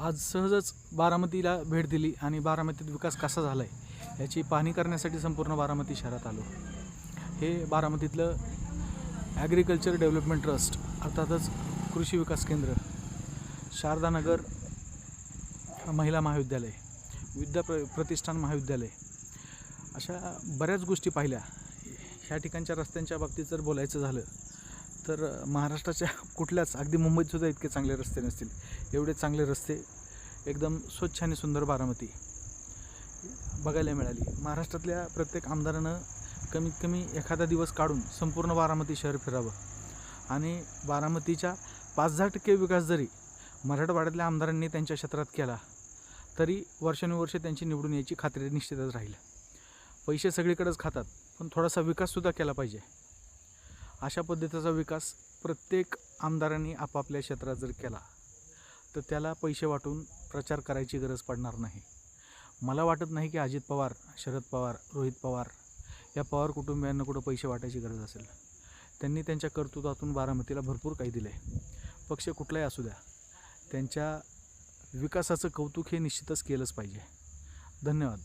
आज सहजच बारामतीला भेट दिली आणि बारामतीत विकास कसा झाला आहे याची पाहणी करण्यासाठी संपूर्ण बारामती शहरात आलो. हे बारामतीतलं ॲग्रिकल्चर डेव्हलपमेंट ट्रस्ट अर्थातच कृषी विकास केंद्र शारदानगर महिला महाविद्यालय विद्या प्र प्रतिष्ठान महाविद्यालय अशा बऱ्याच गोष्टी पाहिल्या. ह्या ठिकाणच्या रस्त्यांच्या बाबतीत जर बोलायचं झालं तर महाराष्ट्राच्या कुठल्याच अगदी मुंबईतसुद्धा इतके चांगले रस्ते नसतील. एवढे चांगले रस्ते एकदम स्वच्छ आणि सुंदर बारामती बघायला मिळाली. महाराष्ट्रातल्या प्रत्येक आमदारानं कमीत कमी एखादा दिवस काढून संपूर्ण बारामती शहर फिरावं. आणि बारामतीच्या पाच दहा टक्के विकास जरी मराठवाड्यातल्या आमदारांनी त्यांच्या क्षेत्रात केला तरी वर्षानुवर्षे त्यांची निवडून यायची खात्री निश्चितच राहील. पैसे सगळीकडेच खातात पण थोडासा विकाससुद्धा केला पाहिजे. अशा पद्धतीचा विकास प्रत्येक आमदारांनी आपापल्या क्षेत्रात जर केला तर त्याला पैसे वाटून प्रचार करायची गरज पडणार नाही. मला वाटत नाही की अजित पवार शरद पवार रोहित पवार या पवार कुटुंबियांना कुठं पैसे वाटायची गरज असेल. त्यांनी त्यांच्या कर्तृत्वातून बारामतीला भरपूर काही दिलं आहे पक्ष कुठलाही असू द्या त्यांच्या विकासाचं कौतुक हे निश्चितच केलंच पाहिजे. धन्यवाद.